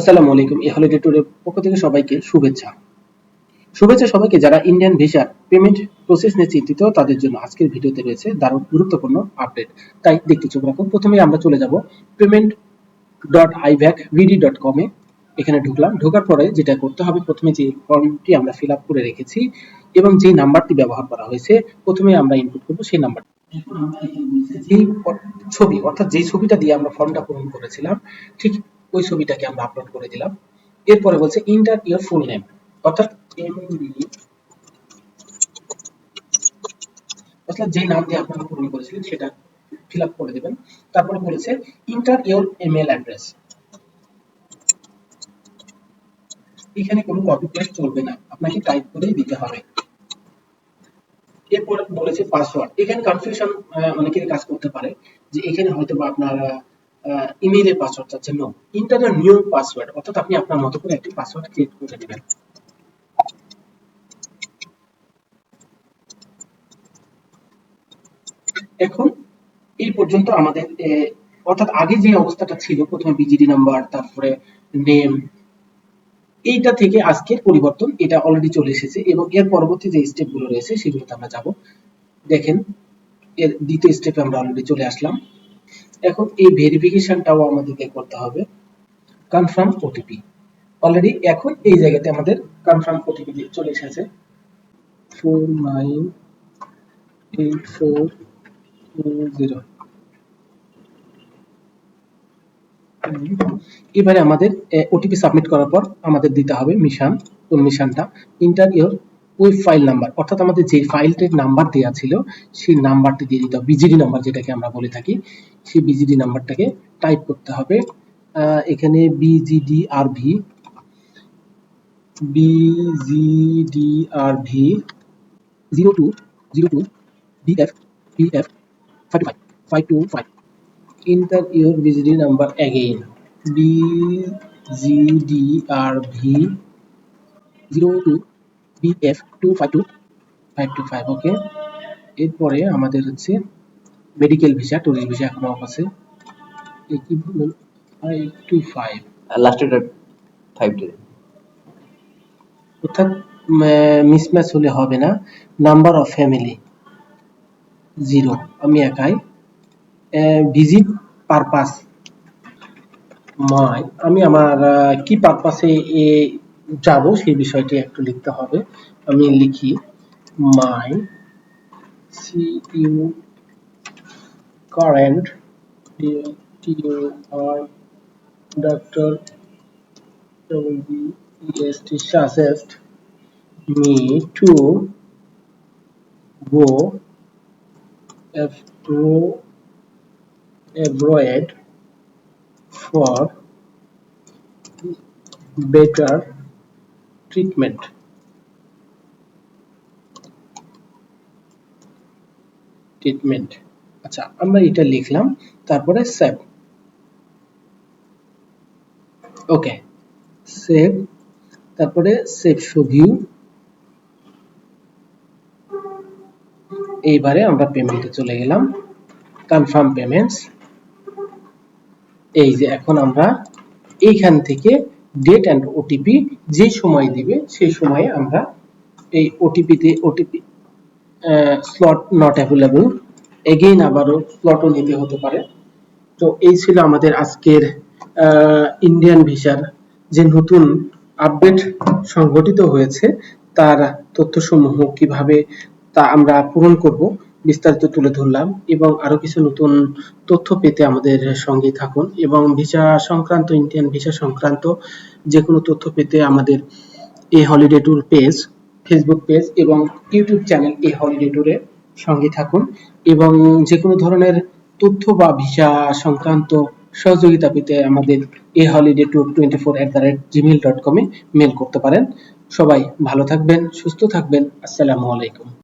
আসসালামু আলাইকুম। এই হলিডে ট্যুরের পক্ষ থেকে সবাইকে শুভেচ্ছা। শুভেচ্ছা সবাইকে যারা ইন্ডিয়ান ভিসার পেমেন্ট প্রসেস নিয়ে চিন্তিত, তাদের জন্য আজকের ভিডিওতে রয়েছে দারুণ গুরুত্বপূর্ণ আপডেট তাই দেখতে চোখ রাখুন। প্রথমে আমরা চলে যাব পেমেন্ট ডট ভিডি ডট কমে এখানে ঢুকলাম। ঢোকার পরে যেটা করতে হবে, প্রথমে যে ফর্মটি আমরা ফিল আপ করে রেখেছি এবং যে নাম্বারটি ব্যবহার করা হয়েছে, প্রথমে আমরা ইনপুট করব সেই নাম্বার। ছবি, অর্থাৎ যে ছবিটা দিয়ে আমরা ফর্মটা পূরণ করেছিলাম, ঠিক ওই ছবিটাকে আমরা আপলোড করে দিলাম। এরপরে বলছে ইন্টার ইয়ার ফুল নেম অর্থাৎ অর্থাৎ যে নাম দিয়ে আপনারা পূরণ করেছিলেন সেটা ফিল আপ করে দেবেন। তারপরে বলেছে ইন্টার ইওর ইমেল অ্যাড্রেস এখানে কোনো কপি পেস্ট চলবে না। আপনাকে টাইপ করেই দিতে হবে। এরপর বলেছে পাসওয়ার্ড এখানে কনফিউশন অনেকেরই কাজ করতে পারে যে এখানে হয়তো বা আপনারা ইমেইলের পাসওয়ার্ড চাচ্ছেন নো ইন্টার নিউ পাসওয়ার্ড অর্থাৎ আপনি আপনার মতো করে একটি পাসওয়ার্ড ক্রিয়েট করে নেবেন এখন এই পর্যন্ত আমাদের অর্থাৎ আগে যে অবস্থাটা ছিল, প্রথমে বিজিডি নাম্বার তারপরে নেম এইটা থেকে আজকের পরিবর্তন, এটা অলরেডি চলে এসেছে এবং এর পরবর্তী যে স্টেপগুলো রয়েছে, সেগুলোতে আমরা যাব। দেখেন, এর দ্বিতীয় স্টেপে আমরা অলরেডি চলে আসলাম। এখন এই ভেরিফিকেশনটাও আমাদেরকে করতে হবে। কনফার্ম ওটিপি অলরেডি এখন এই জায়গাতে আমাদের কনফার্ম ওটিপি চলে এসেছে। Four nine eight four zero এবারে আমাদের ওটিপি সাবমিট করার পর আমাদের দিতে হবে মিশন কোন মিশনটা ইন্টার ইওর ওই ফাইল নাম্বার অর্থাৎ আমাদের যে ফাইলটির নাম্বার দেওয়া ছিল, সেই নাম্বারটি দিয়ে দিতে হবে বিজিডি নাম্বার যেটাকে আমরা বলে থাকি, সেই বিজিডি নাম্বারটাকে টাইপ করতে হবে। এখানে BGD R V BGD R V zero two zero two BF BF five five five two five enter your VGD number again. BGDRV 02 BF 252 525 okay এরপরে আমাদের হচ্ছে মেডিকেল ভিসা টুরিস্ট ভিসা এখন off আছে এই কি বলুন 525 লাস্ট এটা 5 two. অর্থাৎ মিসম্যাচ হলে হবে না। নাম্বার অফ ফ্যামিলি জিরো আমি একাই। ভিজিট পারপাস মাই আমি আমার কি পারপাসে এ যাব, সেই বিষয়টি একটু লিখতে হবে। আমি লিখি my C U current T U R doctor EST suggest me to go abroad for better treatment. Treatment আচ্ছা আমরা এটা লিখলাম, তারপরে সেভ ওকে সেভ তারপরে সেভ শো ভিউ এইবারে আমরা পেমেন্টে চলে গেলাম কনফার্ম পেমেন্টস এই যে এখন আমরা এইখান থেকে ডেট অ্যান্ড ওটিপি যে সময় দিবে সেই সময়ে আমরা এই ওটিপিতে OTP slot not available again আবারও স্লটও নিতে হতে পারে। তো এই ছিল আমাদের আজকের ইন্ডিয়ান ভিসার যে নতুন আপডেট সংঘটিত হয়েছে, তার তথ্যসমূহ কীভাবে তা আমরা পূরণ করব। বিস্তারিত তুলে ধরলাম এবং আরও কিছু নতুন তথ্য পেতে আমাদের সঙ্গে থাকুন এবং ভিসা সংক্রান্ত, ইন্ডিয়ান ভিসা সংক্রান্ত যে কোনো তথ্য পেতে আমাদের এই holiday tour page, Facebook page এবং ইউটিউব চ্যানেল এই হলিডে ট্যুরে সঙ্গে থাকুন এবং যে কোনো ধরনের তথ্য বা ভিসা সংক্রান্ত সহযোগিতা পেতে আমাদের এই holiday tour twenty four at the rate Gmail dot কমে মেল করতে পারেন। সবাই ভালো থাকবেন, সুস্থ থাকবেন। আসসালামু আলাইকুম।